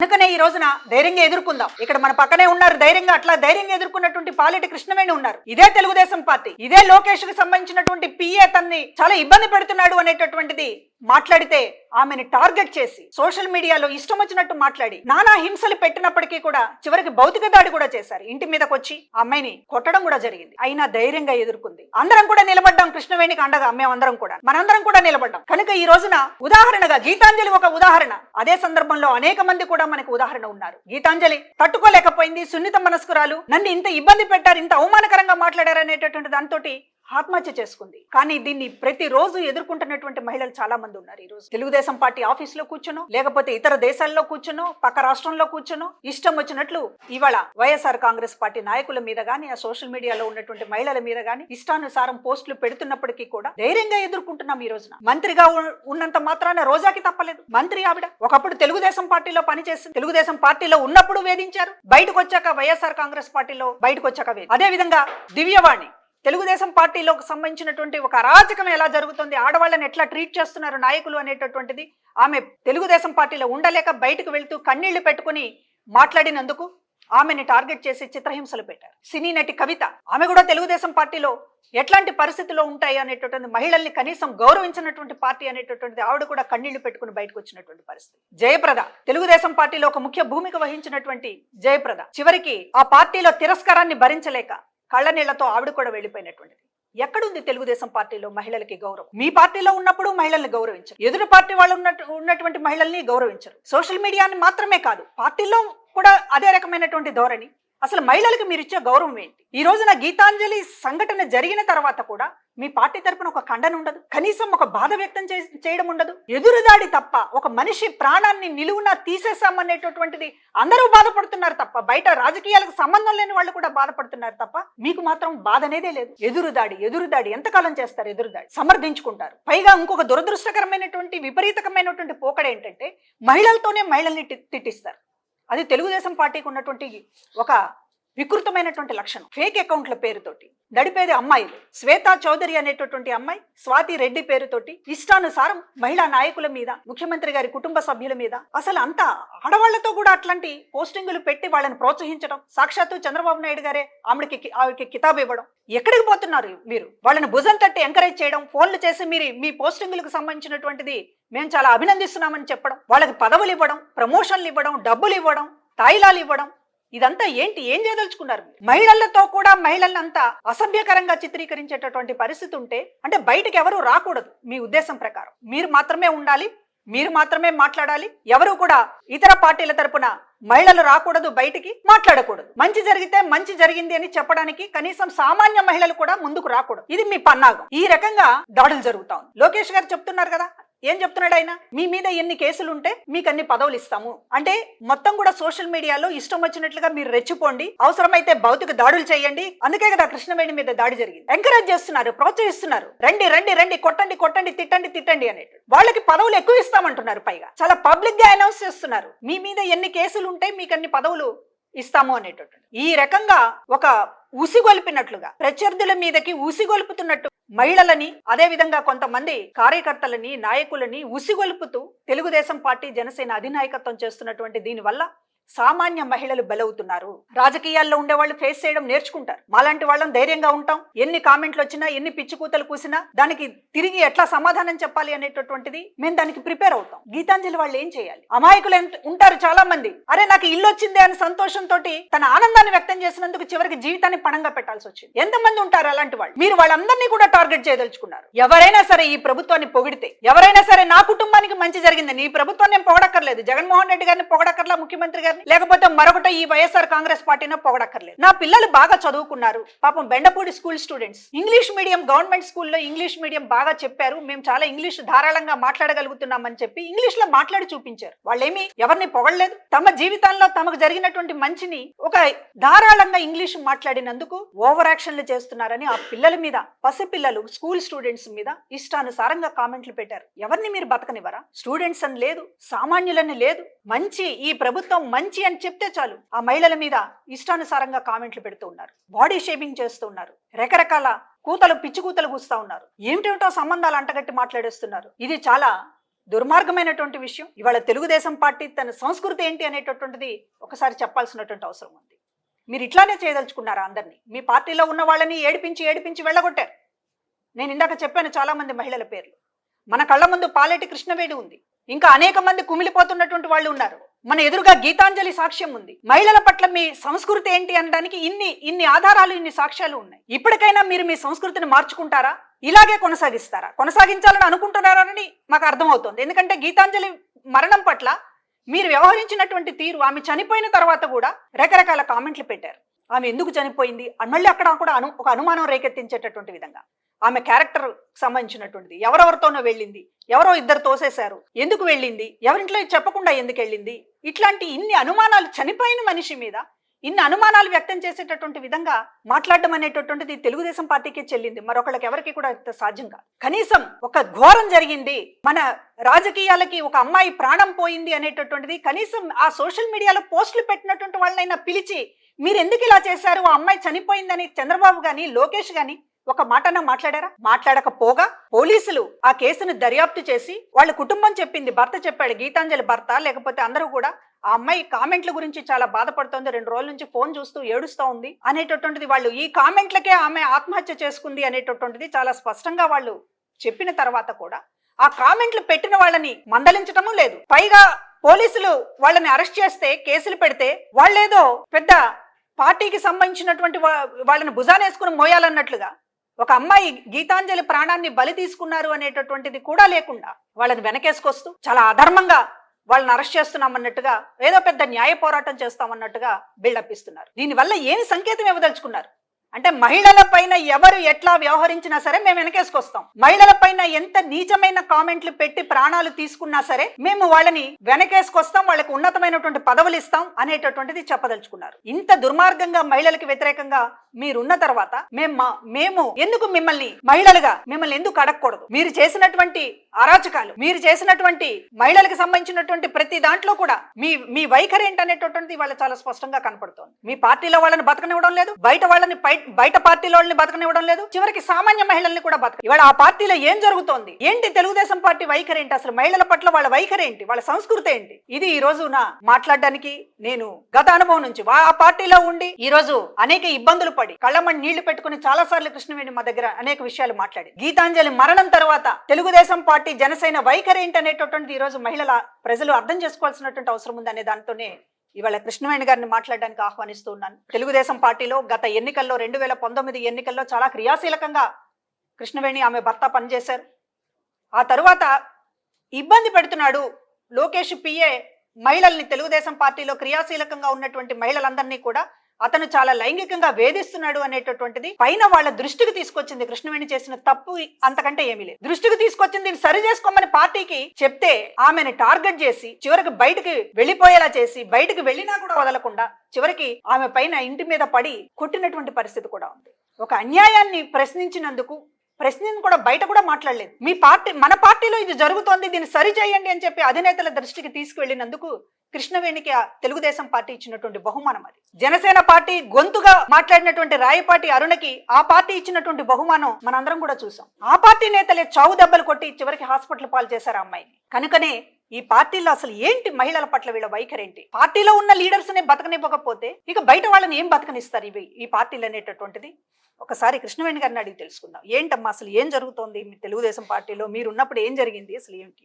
అందుకనే ఈ రోజున ధైర్యంగా ఎదుర్కొందాం. ఇక్కడ మన పక్కనే ఉన్నారు ధైర్యంగా అట్లా ధైర్యంగా ఎదుర్కొన్నటువంటి పాలెటి కృష్ణవేణి ఉన్నారు. ఇదే తెలుగుదేశం పార్టీ. ఇదే లోకేష్కి సంబంధించినటువంటి పిఏ తన్ని చాలా ఇబ్బంది పెడుతున్నాడు అనేటటువంటిది మాట్లాడితే ఆమెను టార్గెట్ చేసి సోషల్ మీడియాలో ఇష్టం వచ్చినట్టు మాట్లాడి నానా హింసలు పెట్టినప్పటికీ కూడా చివరికి భౌతిక దాడి కూడా చేశారు. ఇంటి మీదకి వచ్చి అమ్మాయిని కొట్టడం కూడా జరిగింది. అయినా ధైర్యంగా ఎదుర్కొంది. అందరం కూడా నిలబడ్డాం. కృష్ణవేణికి అండగా మేమందరం కూడా. మనందరం కూడా నిలబడ్డాం. కనుక ఈ రోజున ఉదాహరణగా గీతాంజలి ఒక ఉదాహరణ. అదే సందర్భంలో అనేక మంది కూడా మనకు ఉదాహరణ ఉన్నారు. గీతాంజలి తట్టుకోలేకపోయింది సున్నిత మనస్కురాలు. నన్ను ఇంత ఇబ్బంది పెట్టారు ఇంత అవమానకరంగా మాట్లాడారు అనేటటువంటి దాంతో ఆత్మహత్య చేసుకుంది. కానీ దీన్ని ప్రతిరోజు ఎదుర్కొంటున్నటువంటి మహిళలు చాలా మంది ఉన్నారు ఈ రోజు. తెలుగుదేశం పార్టీ ఆఫీస్లో కూర్చునో లేకపోతే ఇతర దేశాల్లో కూర్చునో పక్క రాష్ట్రంలో కూర్చునో ఇష్టం వచ్చినట్లు ఇవాళ వైఎస్ఆర్ కాంగ్రెస్ పార్టీ నాయకుల మీద గానీ ఆ సోషల్ మీడియాలో ఉన్నటువంటి మహిళల మీద గానీ ఇష్టానుసారం పోస్టులు పెడుతున్నప్పటికీ కూడా ధైర్యంగా ఎదుర్కొంటున్నాం ఈ రోజున. మంత్రిగా ఉన్నంత మాత్రాన రోజాకి తప్పలేదు. మంత్రి ఆవిడ ఒకప్పుడు తెలుగుదేశం పార్టీలో పనిచేసింది. తెలుగుదేశం పార్టీలో ఉన్నప్పుడు వేధించారు. బయటకు వచ్చాక వైఎస్ఆర్ కాంగ్రెస్ పార్టీలో బయటకు వచ్చాక అదే విధంగా దివ్యవాణి తెలుగుదేశం పార్టీలోకి సంబంధించినటువంటి ఒక అరాచకం ఎలా జరుగుతుంది? ఆడవాళ్ళని ఎట్లా ట్రీట్ చేస్తున్నారు నాయకులు అనేటటువంటిది? ఆమె తెలుగుదేశం పార్టీలో ఉండలేక బయటకు వెళ్తూ కన్నీళ్ళు పెట్టుకుని మాట్లాడినందుకు ఆమెని టార్గెట్ చేసి చిత్రహింసలు పెట్టారు. సినీ నటి కవిత ఆమె కూడా తెలుగుదేశం పార్టీలో ఎట్లాంటి పరిస్థితుల్లో ఉంటాయి అనేటటువంటి మహిళల్ని కనీసం గౌరవించినటువంటి పార్టీ అనేటటువంటిది ఆవిడ కూడా కన్నీళ్ళు పెట్టుకుని బయటకు వచ్చినటువంటి పరిస్థితి. జయప్రద తెలుగుదేశం పార్టీలో ఒక ముఖ్య భూమిక వహించినటువంటి జయప్రద. చివరికి ఆ పార్టీలో తిరస్కారాన్ని భరించలేక కళ్ళ నీళ్ళతో ఆవిడ కూడా వెళ్ళిపోయినటువంటిది. ఎక్కడుంది తెలుగుదేశం పార్టీలో మహిళలకి గౌరవం? మీ పార్టీలో ఉన్నప్పుడు మహిళల్ని గౌరవించరు. ఎదురు పార్టీ వాళ్ళు ఉన్నటువంటి మహిళల్ని గౌరవించరు. సోషల్ మీడియాని మాత్రమే కాదు పార్టీలో కూడా అదే రకమైనటువంటి ధోరణి. అసలు మహిళలకు మీరు ఇచ్చే గౌరవం ఏంటి? ఈ రోజున గీతాంజలి సంఘటన జరిగిన తర్వాత కూడా మీ పార్టీ తరపున ఒక ఖండన ఉండదు. కనీసం ఒక బాధ వ్యక్తం చే- చేయడం ఉండదు. ఎదురుదాడి తప్ప ఒక మనిషి ప్రాణాన్ని నిలువున తీసేసామనేటటువంటిది అందరూ బాధపడుతున్నారు తప్ప బయట రాజకీయాలకు సంబంధం లేని వాళ్ళు కూడా బాధపడుతున్నారు తప్ప మీకు మాత్రం బాధ అనేదే లేదు. ఎదురుదాడి ఎదురుదాడి. ఎంతకాలం చేస్తారు ఎదురుదాడి? సమర్థించుకుంటారు. పైగా ఇంకొక దురదృష్టకరమైనటువంటి విపరీతకమైనటువంటి పోకడ ఏంటంటే మహిళలతోనే మహిళల్ని తిట్టిస్తారు. అది తెలుగుదేశం పార్టీకి ఉన్నటువంటి ఒక వికృతమైనటువంటి లక్షణం. ఫేక్ అకౌంట్ల పేరుతోటి నడిపేది అమ్మాయిలు. శ్వేతా చౌదరి అనేటటువంటి అమ్మాయి స్వాతి రెడ్డి పేరుతోటి ఇష్టానుసారం మహిళా నాయకుల మీద ముఖ్యమంత్రి గారి కుటుంబ సభ్యుల మీద అసలు అంతా ఆడవాళ్ళతో కూడా అట్లాంటి పోస్టింగులు పెట్టి వాళ్ళని ప్రోత్సహించడం సాక్షాత్తు చంద్రబాబు నాయుడు గారే ఆవిడకి ఆవిడకి కితాబు ఇవ్వడం. ఎక్కడికి పోతున్నారు మీరు వాళ్ళని భుజం తట్టి ఎంకరేజ్ చేయడం ఫోన్లు చేసి మీరు మీ పోస్టింగులకు సంబంధించినటువంటిది మేము చాలా అభినందిస్తున్నామని చెప్పడం వాళ్ళకి పదవులు ఇవ్వడం ప్రమోషన్లు ఇవ్వడం డబ్బులు ఇవ్వడం తాయిలాలు ఇవ్వడం ఇదంతా ఏంటి? ఏం చేయదలుచుకున్నారు మహిళలతో కూడా మహిళలంతా అసభ్యకరంగా చిత్రీకరించేటటువంటి పరిస్థితి ఉంటే అంటే బయటకు ఎవరు రాకూడదు మీ ఉద్దేశం ప్రకారం. మీరు మాత్రమే ఉండాలి మీరు మాత్రమే మాట్లాడాలి ఎవరు కూడా ఇతర పార్టీల తరపున మహిళలు రాకూడదు బయటికి మాట్లాడకూడదు. మంచి జరిగితే మంచి జరిగింది అని చెప్పడానికి కనీసం సామాన్య మహిళలు కూడా ముందుకు రాకూడదు. ఇది మీ పన్నాగం. ఈ రకంగా దాడులు జరుగుతా ఉంది. లోకేష్ గారు చెప్తున్నారు కదా ఏం చెప్తున్నాడు ఆయన? మీ మీద ఎన్ని కేసులు ఉంటే మీకు అన్ని పదవులు ఇస్తాము అంటే మొత్తం కూడా సోషల్ మీడియాలో ఇష్టం వచ్చినట్లుగా మీరు రెచ్చిపోండి. అవసరమైతే భౌతిక దాడులు చేయండి. అందుకే కదా కృష్ణవేణి మీద దాడి జరిగింది. ఎంకరేజ్ చేస్తున్నారు ప్రోత్సహిస్తున్నారు. రండి రండి రండి కొట్టండి కొట్టండి తిట్టండి తిట్టండి అనేటు వాళ్ళకి పదవులు ఎక్కువ ఇస్తామంటున్నారు పైగా. చాలా పబ్లిక్గా అనౌన్స్ చేస్తున్నారు. మీ మీద ఎన్ని కేసులు ఉంటే మీకు అన్ని పదవులు ఇస్తాము అనేటటువంటి ఈ రకంగా ఒక ఉసిగొల్పినట్లుగా ప్రత్యర్థుల మీదకి ఉసిగొల్పుతున్నట్టు మహిళలని అదే విధంగా కొంతమంది కార్యకర్తలని నాయకులని ఉసిగొల్పుతూ తెలుగుదేశం పార్టీ జనసేన అధినాయకత్వం చేస్తున్నటువంటి దీని వల్ల సామాన్య మహిళలు బలవుతున్నారు. రాజకీయాల్లో ఉండే వాళ్ళు ఫేస్ చేయడం నేర్చుకుంటారు. మాలాంటి వాళ్ళం ధైర్యంగా ఉంటాం. ఎన్ని కామెంట్లు వచ్చినా ఎన్ని పిచ్చికూతలు కూసినా దానికి తిరిగి ఎట్లా సమాధానం చెప్పాలి అనేటటువంటిది మేము దానికి ప్రిపేర్ అవుతాం. గీతాంజలి వాళ్ళు ఏం చేయాలి? అమాయకులు ఎంత- ఉంటారు చాలా మంది అరే నాకు ఇల్లు వచ్చిందే అని సంతోషంతో తన ఆనందాన్ని వ్యక్తం చేసినందుకు చివరికి జీవితాన్ని పణంగా పెట్టాల్సి వచ్చింది. ఎంతమంది ఉంటారు అలాంటి వాళ్ళు? మీరు వాళ్ళందరినీ కూడా టార్గెట్ చేయదలుచుకున్నారు. ఎవరైనా సరే ఈ ప్రభుత్వాన్ని పొగిడితే ఎవరైనా సరే నా కుటుంబానికి మంచి జరిగింది నీ ప్రభుత్వాన్ని నేను పొగడక్కర్లేదు. జగన్మోహన్ రెడ్డి గారిని పొగడక్కర్లా ముఖ్యమంత్రి గారిని లేకపోతే మరొకటి ఈ వైఎస్ఆర్ కాంగ్రెస్ పార్టీని పొగడక్కర్లేదు. నా పిల్లలు బాగా చదువుకున్నారు. పాపం Bendapudi school students. English medium government స్కూల్లో ఇంగ్లీష్ మీడియం బాగా చెప్పారు. మేము చాలా ఇంగ్లీష్ ధారాళంగా మాట్లాడగలుగుతున్నామని చెప్పి ఇంగ్లీష్లో మాట్లాడి చూపించారు. వాళ్ళేమి ఎవరిని పొగడలేదు. తమ జీవితాల్లో తమకు జరిగినటువంటి మంచిని ఒక ధారాళంగా ఇంగ్లీష్ మాట్లాడినందుకు ఓవర్ యాక్షన్లు చేస్తున్నారని ఆ పిల్లల మీద పసిపిల్లలు స్కూల్ స్టూడెంట్స్ మీద ఇష్టానుసారంగా కామెంట్లు పెట్టారు. ఎవరిని మీరు బతకనివ్వరా? స్టూడెంట్స్ అని లేదు సామాన్యులని లేదు. మంచి ఈ ప్రభుత్వం మంచి అని చెప్తే చాలు. ఆ మహిళల మీద ఇష్టానుసారంగా కామెంట్లు పెడుతూ ఉన్నారు. బాడీ షేపింగ్ చేస్తూ ఉన్నారు. రకరకాల కూతలు పిచ్చి కూతలు కూస్తా ఉన్నారు. ఏమిటేమిటో సంబంధాలు అంటగట్టి మాట్లాడేస్తున్నారు. ఇది చాలా దుర్మార్గమైనటువంటి విషయం. ఇవాళ తెలుగుదేశం పార్టీ తన సంస్కృతి ఏంటి అనేటటువంటిది ఒకసారి చెప్పాల్సినటువంటి అవసరం ఉంది. మీరు ఇట్లానే చేయదలుచుకున్నారా అందరినీ? మీ పార్టీలో ఉన్న వాళ్ళని ఏడిపించి ఏడిపించి వెళ్ళగొట్టారు. నేను ఇందాక చెప్పాను చాలా మంది మహిళల పేర్లు. మన కళ్ళ ముందు పాలేటి కృష్ణవేడి ఉంది. ఇంకా అనేక మంది కుమిలిపోతున్నటువంటి వాళ్ళు ఉన్నారు. మన ఎదురుగా గీతాంజలి సాక్ష్యం ఉంది. మహిళల పట్ల మీ సంస్కృతి ఏంటి అనడానికి ఇన్ని ఇన్ని ఆధారాలు ఇన్ని సాక్ష్యాలు ఉన్నాయి. ఇప్పటికైనా మీరు మీ సంస్కృతిని మార్చుకుంటారా? ఇలాగే కొనసాగిస్తారా? కొనసాగించాలని అనుకుంటున్నారని మాకు అర్థమవుతోంది. ఎందుకంటే గీతాంజలి మరణం పట్ల మీరు వ్యవహరించినటువంటి తీరు ఆమె చనిపోయిన తర్వాత కూడా రకరకాల కామెంట్లు పెట్టారు. ఆమె ఎందుకు చనిపోయింది? మళ్ళీ అక్కడ కూడా అను ఒక అనుమానం రేకెత్తించేటటువంటి విధంగా. ఆమె క్యారెక్టర్ సంబంధించినటువంటిది. ఎవరెవరితోనో వెళ్ళింది. ఎవరో ఇద్దరు తోసేశారు. ఎందుకు వెళ్ళింది? ఎవరింట్లో చెప్పకుండా ఎందుకు వెళ్ళింది? ఇట్లాంటి ఇన్ని అనుమానాలు చనిపోయిన మనిషి మీద ఇన్ని అనుమానాలు వ్యక్తం చేసేటటువంటి విధంగా మాట్లాడడం అనేటటువంటిది తెలుగుదేశం పార్టీకే చెల్లింది. మరొకళ్ళకి ఎవరికి కూడా ఇంత సాధ్యం కాదు. కనీసం ఒక ఘోరం జరిగింది. మన రాజకీయాలకి ఒక అమ్మాయి ప్రాణం పోయింది అనేటటువంటిది కనీసం ఆ సోషల్ మీడియాలో పోస్టులు పెట్టినటువంటి వాళ్ళనైనా పిలిచి మీరు ఎందుకు ఇలా చేశారు? ఆ అమ్మాయి చనిపోయిందని చంద్రబాబు గాని లోకేష్ కానీ ఒక మాటన మాట్లాడారా? మాట్లాడకపోగా పోలీసులు ఆ కేసును దర్యాప్తు చేసి వాళ్ళ కుటుంబం చెప్పింది భర్త చెప్పాడు గీతాంజలి భర్త లేకపోతే అందరూ కూడా ఆ అమ్మాయి కామెంట్ల గురించి చాలా బాధపడుతోంది రెండు రోజుల నుంచి ఫోన్ చూస్తూ ఏడుస్తూ ఉంది అనేటటువంటిది వాళ్ళు ఈ కామెంట్లకే ఆమె ఆత్మహత్య చేసుకుంది అనేటటువంటిది చాలా స్పష్టంగా వాళ్ళు చెప్పిన తర్వాత కూడా ఆ కామెంట్లు పెట్టిన వాళ్ళని మందలించటము లేదు. పైగా పోలీసులు వాళ్ళని అరెస్ట్ చేస్తే కేసులు పెడితే వాళ్ళేదో పెద్ద పార్టీకి సంబంధించినటువంటి వాళ్ళని భుజానేసుకుని మోయాలన్నట్లుగా ఒక అమ్మాయి గీతాంజలి ప్రాణాన్ని బలి తీసుకున్నారు అనేటటువంటిది కూడా లేకుండా వాళ్ళని వెనకేసుకొస్తూ చాలా అధర్మంగా వాళ్ళని అరెస్ట్ చేస్తున్నామన్నట్టుగా ఏదో పెద్ద న్యాయ పోరాటం చేస్తామన్నట్టుగా బిల్డప్ ఇస్తున్నారు. దీనివల్ల ఏమి సంకేతం ఇవ్వదలుచుకున్నారు? అంటే మహిళల పైన ఎవరు ఎట్లా వ్యవహరించినా సరే మేము వెనకేసుకొస్తాం. మహిళల పైన ఎంత నీచమైన కామెంట్లు పెట్టి ప్రాణాలు తీసుకున్నా సరే మేము వాళ్ళని వెనకేసుకొస్తాం వాళ్ళకి ఉన్నతమైనటువంటి పదవులు ఇస్తాం అనేటటువంటిది చెప్పదలుచుకున్నారు. ఇంత దుర్మార్గంగా మహిళలకు వ్యతిరేకంగా మీరున్న తర్వాత మేము మేము ఎందుకు మిమ్మల్ని మహిళలుగా మిమ్మల్ని ఎందుకు అడగకూడదు? మీరు చేసినటువంటి అరాచకాలు మీరు చేసినటువంటి మహిళలకు సంబంధించినటువంటి ప్రతి దాంట్లో కూడా మీ మీ వైఖరి ఏంటనేటటువంటిది వాళ్ళ చాలా స్పష్టంగా కనపడుతోంది. మీ పార్టీలో వాళ్ళని బతకనివ్వడం లేదు బయట వాళ్ళని పై బయట పార్టీలో వాళ్ళని బతకనివ్వడం లేదు. చివరికి సామాన్య మహిళల్ని కూడా బతక ఇవాళ ఆ పార్టీలో ఏం జరుగుతోంది? ఏంటి తెలుగుదేశం పార్టీ వైఖరి ఏంటి? అసలు మహిళల పట్ల వాళ్ళ వైఖరి ఏంటి? వాళ్ళ సంస్కృతి ఏంటి? ఇది ఈ రోజు నా మాట్లాడడానికి నేను గత అనుభవం నుంచి వా- ఆ పార్టీలో ఉండి ఈ రోజు అనేక ఇబ్బందులు పడి కళ్ళమని నీళ్ళు పెట్టుకుని చాలా సార్లు కృష్ణవేణి మా దగ్గర అనేక విషయాలు మాట్లాడి గీతాంజలి మరణం తర్వాత తెలుగుదేశం పార్టీ జనసేన వైఖరి ఏంటి అనేటటువంటిది ఈ రోజు మహిళల ప్రజలు అర్థం చేసుకోవాల్సినటువంటి అవసరం ఉంది అనే దాంతోనే ఇవాళ కృష్ణవేణి గారిని మాట్లాడడానికి ఆహ్వానిస్తూ ఉన్నాను. తెలుగుదేశం పార్టీలో గత ఎన్నికల్లో రెండు వేల పంతొమ్మిది ఎన్నికల్లో చాలా క్రియాశీలకంగా కృష్ణవేణి ఆమె భర్త పనిచేశారు. ఆ తరువాత ఇబ్బంది పెడుతున్నాడు లోకేష్ పిఏ మహిళల్ని తెలుగుదేశం పార్టీలో క్రియాశీలకంగా ఉన్నటువంటి మహిళలందరినీ కూడా అతను చాలా లైంగికంగా వేధిస్తున్నాడు అనేటటువంటిది పైన వాళ్ళ దృష్టికి తీసుకొచ్చింది. కృష్ణవేణి చేసిన తప్పు అంతకంటే ఏమీ లేదు. దృష్టికి తీసుకొచ్చింది సరి చేసుకోమని పార్టీకి చెప్తే ఆమెను టార్గెట్ చేసి చివరికి బయటికి వెళ్ళిపోయేలా చేసి బయటకు వెళ్ళినా కూడా వదలకుండా చివరికి ఆమె పైన ఇంటి మీద పడి కొట్టినటువంటి పరిస్థితి కూడా ఉంది. ఒక అన్యాయాన్ని ప్రశ్నించినందుకు ప్రశ్నించి కూడా బయట కూడా మాట్లాడలేదు. మీ పార్టీ మన పార్టీలో ఇది జరుగుతోంది దీన్ని సరి చేయండి అని చెప్పి అధినేతల దృష్టికి తీసుకువెళ్ళినందుకు కృష్ణవేణికి తెలుగుదేశం పార్టీ ఇచ్చినటువంటి బహుమానం అది. జనసేన పార్టీ గొంతుగా మాట్లాడినటువంటి రాయపాటి అరుణకి ఆ పార్టీ ఇచ్చినటువంటి బహుమానం మనందరం కూడా చూసాం. ఆ పార్టీ నేతలే చావు దెబ్బలు కొట్టి చివరికి హాస్పిటల్ పాలు చేశారు ఆ అమ్మాయిని. కనుకనే ఈ పార్టీలో అసలు ఏంటి మహిళల పట్ల వీళ్ళ వైఖరి ఏంటి పార్టీలో ఉన్న లీడర్స్ నే బతకనివ్వకపోతే ఇక బయట వాళ్ళని ఏం బతకనిస్తారు ఇవి ఈ పార్టీలు అనేటటువంటిది? ఒకసారి కృష్ణవేణి గారిని అడిగి తెలుసుకుందాం. ఏంటమ్మా అసలు ఏం జరుగుతోంది మీ తెలుగుదేశం పార్టీలో? మీరు ఉన్నప్పుడు ఏం జరిగింది? అసలు ఏంటి?